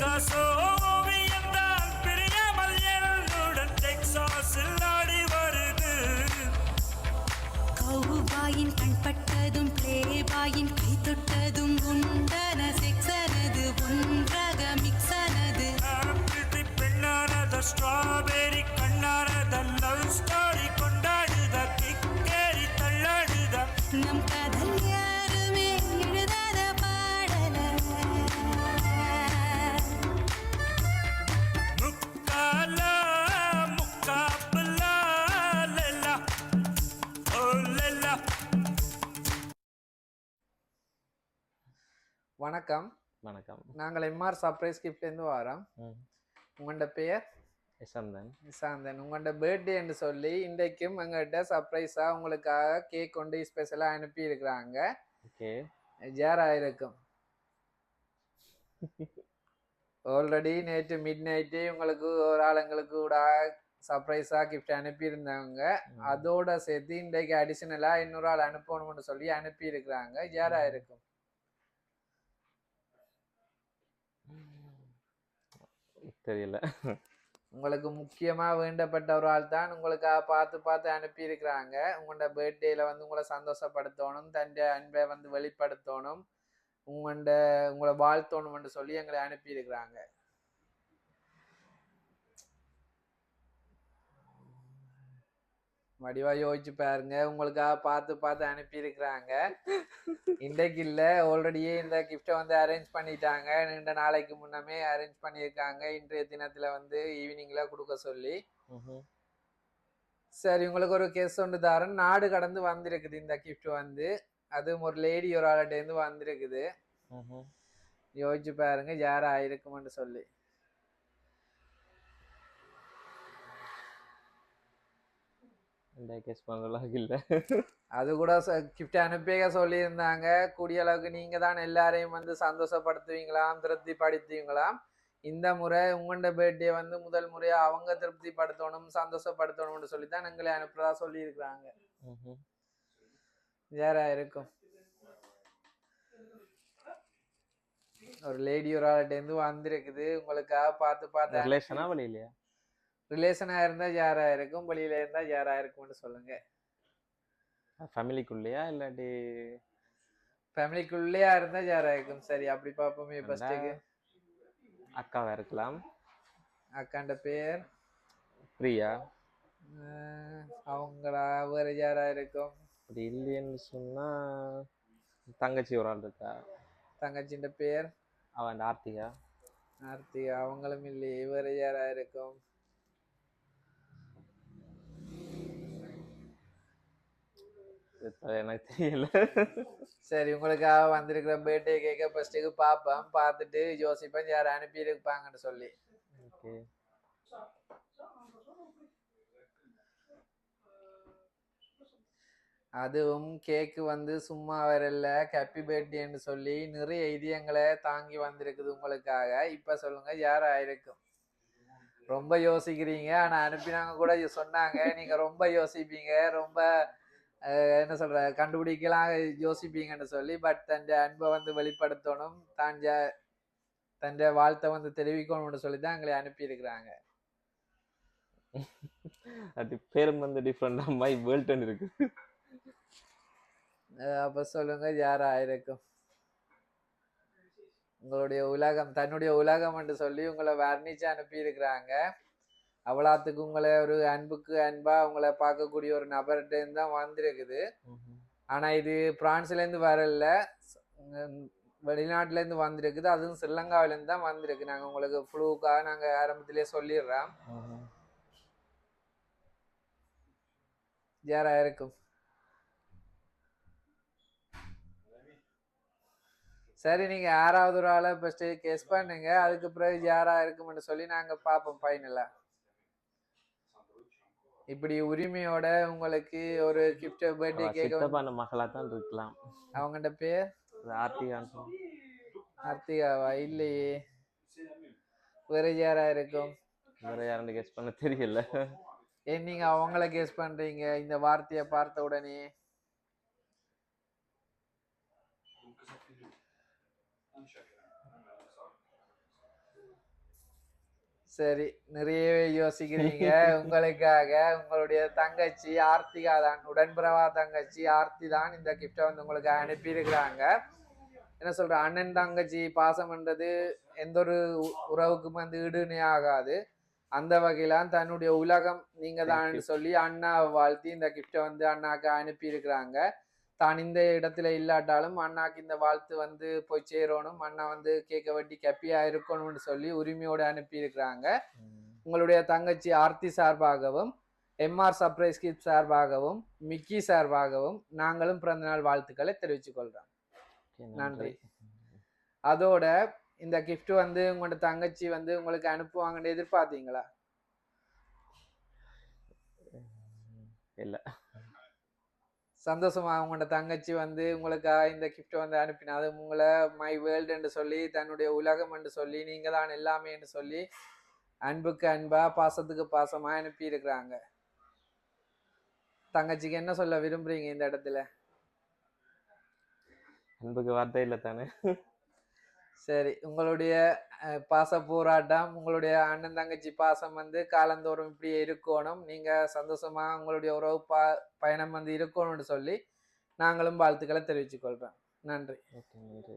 Picasso ஓவியம்தான் பிரியாமல் என்னுடன் டெக்சாஸில் ஆடி வருது. கௌபாயின் கண்பட்டதும் பிளேபாயின் கை தொட்டதும் உண்டன செக்ஸனது ஒன்றக மிக்ஸனது. பெண்ணானத ஸ்ட்ராபெரி வணக்கம். வணக்கம். நாங்கள் எம்ஆர் சர்ப்ரைஸ் கிஃப்ட்லேருந்து வரோம். உங்களோட பெயர்? யசந்தன் சாந்தன் உங்களோட பர்த்டேன்னு சொல்லி இன்றைக்கும் எங்கள்கிட்ட சர்ப்ரைஸாக உங்களுக்காக கேக் கொண்டு ஸ்பெஷலாக அனுப்பி இருக்கிறாங்க ஓகே. ஜேராக இருக்கும் ஆல்ரெடி நேற்று மிட் நைட்டு உங்களுக்கு ஒரு ஆளுங்களுக்கு கூட சர்ப்ரைஸாக கிஃப்ட் அனுப்பியிருந்தாங்க அதோட சேர்த்து இன்றைக்கு அடிஷ்னலாக இன்னொரு ஆள் அனுப்பணும்னு சொல்லி அனுப்பி இருக்கிறாங்க ஜேராக இருக்கும் தெரியல. உங்களுக்கு முக்கியமாக வேண்டப்பட்ட ஒரு ஆள் தான் உங்களுக்காக பார்த்து பார்த்து அனுப்பியிருக்கிறாங்க. உங்களோட பர்த்டேல வந்து உங்களை சந்தோஷப்படுத்தணும் தன்னுடைய அன்பை வந்து வெளிப்படுத்தணும் உங்கள்ட உங்களை வாழ்த்தணும்னு சொல்லி எங்களை அனுப்பியிருக்கிறாங்க. வடிவா யோசிச்சு பாருங்க. உங்களுக்காக பார்த்து பார்த்து அனுப்பியிருக்கிறாங்க. இன்றைக்கு இல்லை. ஆல்ரெடியே இந்த கிஃப்டை வந்து அரேஞ்ச் பண்ணிட்டாங்க. நீண்ட நாளைக்கு முன்னமே அரேஞ்ச் பண்ணியிருக்காங்க. இன்றைய தினத்தில் வந்து ஈவினிங்கில் கொடுக்க சொல்லி. சரி உங்களுக்கு ஒரு கேஸ் ஒன்று தரேன். நாடு கடந்து வந்திருக்குது இந்த கிஃப்ட் வந்து. அதுவும் ஒரு லேடி ஒரு ஆள்கிட்டேருந்து வந்திருக்குது. யோசிச்சு பாருங்க யாரா இருக்குமென்னு சொல்லி. கேஸ் இல்லை. அது கூட கிஃப்ட் அனுப்பிய சொல்லியிருந்தாங்க. கூடிய அளவுக்கு நீங்க தான் எல்லாரையும் வந்து சந்தோஷப்படுத்துவீங்களாம் திருப்திப்படுத்துவீங்களாம். இந்த முறை உங்களோட பர்த்டே வந்து முதல் முறையா அவங்க திருப்திப்படுத்தணும் சந்தோஷப்படுத்தணும்னு சொல்லி தான் எங்களை அனுப்புறதா சொல்லியிருக்கிறாங்க. யாரா இருக்கும். ஒரு லேடி ஒரு ஆள்கிட்டேருந்து வந்திருக்குது. உங்களுக்காக பார்த்து பார்த்து ரிலேஷனா வழியிலையா ரிலேஷனா இருந்தா யாரா இருக்கும்? வெளியில இருந்தா யாரா இருக்கும்னு சொல்லுங்க. ஃபேமிலிக்குள்ளேயா இல்லாட்டி ஃபேமிலிக்குள்ளேயா இருந்தா யாரா இருக்கும்? சரி அப்படி பார்ப்போமே ஃபர்ஸ்ட்டுக்கு அக்காவா இருக்கலாம். அக்காண்ட பேர்? பிரியா. அவங்களா? வேற யாரா இருக்கும்? அப்படி இல்லைன்னு சொன்னா தங்கச்சி ஒரு ஆள் இருக்கா? தங்கச்சின்ற பேர்? அவன் ஆர்த்திகா. ஆர்த்திகா. அவங்களும் இல்லையே. வேற யாரா இருக்கும் இது த- எனக்கு தெரியல. சரி உங்களுக்காக வந்திருக்கிற பர்த்டே கேக்க ஃபர்ஸ்ட்டுக்கு பார்ப்பேன் பார்த்துட்டு யோசிப்பேன் யார் அனுப்பி இருப்பாங்கன்னு சொல்லி. ஓகே. அதுவும் கேக்கு வந்து சும்மா வரல ஹாப்பி பர்த்டேன்னு சொல்லி நிறைய இதயங்களை தாங்கி வந்திருக்குது உங்களுக்காக. இப்ப சொல்லுங்க யாரா இருக்கும் ரொம்ப யோசிக்கிறீங்க ஆனா அனுப்பினாங்க கூட சொன்னாங்க நீங்க ரொம்ப யோசிப்பீங்க ரொம்ப என்ன சொல்ற கண்டுபிடிக்கலாம் யோசிப்பீங்கன்னு சொல்லி பட் தன் அன்பை வந்து வெளிப்படுத்தணும் தான் தன் வாழ்த்தை வந்து தெரிவிக்கணும்னு சொல்லி தான் எங்களை அனுப்பியிருக்கிறாங்க. அது பேரும் வந்து டிஃப்ரெண்டாக மை வேர்ல்டன் இருக்கு. அப்ப சொல்லுங்க யாரா இருக்கும் உங்களுடைய உலகம் தன்னுடைய உலகம் என்று சொல்லி உங்களை வர்ணிச்சு அனுப்பி இருக்கிறாங்க அவ்வளோத்துக்கு உங்களை ஒரு அன்புக்கு அன்பா உங்களை பார்க்கக்கூடிய ஒரு நபர்கிட்ட தான் வந்திருக்குது. ஆனா இது பிரான்ஸ்ல இருந்து வரல வெளிநாட்டுல இருந்து வந்திருக்குது. அதுவும் ஸ்ரீலங்காவில இருந்து தான் வந்திருக்கு. நாங்க உங்களுக்கு ஃப்ளூக்காக நாங்க ஆரம்பத்திலேயே சொல்லிடுறோம். யாரா இருக்கும் சரி நீங்க யாராவது ஒரு ஆளை ஃபர்ஸ்ட் கெஸ் பண்ணுங்க. அதுக்கு பிறகு யாரா இருக்கும்னு சொல்லி நாங்க பார்ப்போம் ஃபைனலா இப்படி உரிமையோட உங்களுக்கு ஒரு கிஃப்ட் பர்த்டே கேக் சித்தப்பான மகளா தான் இருக்கலாம். அவங்கள்ட்ட பேர்? சொன்னா. ஆர்த்திகாவா? இல்லையே. வேற யாரா இருக்கும்? வேற யாருன்னு கெஸ் பண்ண தெரியல. ஏன் நீங்க அவங்கள கெஸ் பண்றீங்க. இந்த வார்த்தையை பார்த்த உடனே. சரி நிறையவே யோசிக்கிறீங்க. உங்களுக்காக உங்களுடைய தங்கச்சி ஆர்த்திகா தான் உடன்பிறவா தங்கச்சி ஆர்த்தி தான் இந்த கிஃப்டை வந்து உங்களுக்கு அனுப்பியிருக்கிறாங்க. என்ன சொல்ற அண்ணன் தங்கச்சி பாசம்ன்றது எந்த ஒரு உறவுக்கும் வந்து ஈடுனே ஆகாது. அந்த வகையில தன்னுடைய உலகம் நீங்க தான். சொல்லி அண்ணாவை வாழ்த்தி இந்த கிஃப்டை வந்து அண்ணாக்கு அனுப்பியிருக்கிறாங்க. தான் இந்த இடத்துல இல்லாட்டாலும் அண்ணாக்கு இந்த வாழ்த்து வந்து போய் சேரணும். அண்ணா வந்து கேட்க வெட்டி கப்பியா இருக்கணும்னு சொல்லி உரிமையோடு அனுப்பியிருக்கிறாங்க. உங்களுடைய தங்கச்சி ஆர்த்தி சார்பாகவும் எம்ஆர் சர்ப்ரைஸ் கிட் சார்பாகவும் மிக்கி சார்பாகவும் நாங்களும் பிறந்தநாள் வாழ்த்துக்களை தெரிவித்துக் கொள்றோம் நன்றி. அதோட இந்த gift வந்து உங்களோட தங்கச்சி வந்து உங்களுக்கு அனுப்புவாங்கன்னு எதிர்பார்த்தீங்களா? இல்ல. சந்தோஷமா உங்களோட தங்கச்சி வந்து உங்களுக்காக இந்த gift வந்து அனுப்பினா அது உங்களை மை வேர்ல்டு என்று சொல்லி தன்னுடைய உலகம் என்று சொல்லி நீங்கள் தான் எல்லாமே என்று சொல்லி அன்புக்கு அன்பா பாசத்துக்கு பாசமா அனுப்பி இருக்கிறாங்க தங்கச்சிக்கு என்ன சொல்ல விரும்புறீங்க இந்த இடத்துல? அன்புக்கு வார்த்தை இல்லை தானே? சரி. உங்களுடைய பாச போராட்டம் உங்களுடைய அண்ணன் தங்கச்சி பாசம் வந்து காலந்தோறும் இப்படியே இருக்கணும். நீங்க சந்தோஷமா உங்களுடைய உறவு பா பயணம் வந்து இருக்கணும்னு சொல்லி நாங்களும் வாழ்த்துக்களை தெரிவிச்சுக்கொள்றோம் நன்றி. ஓகே நன்றி.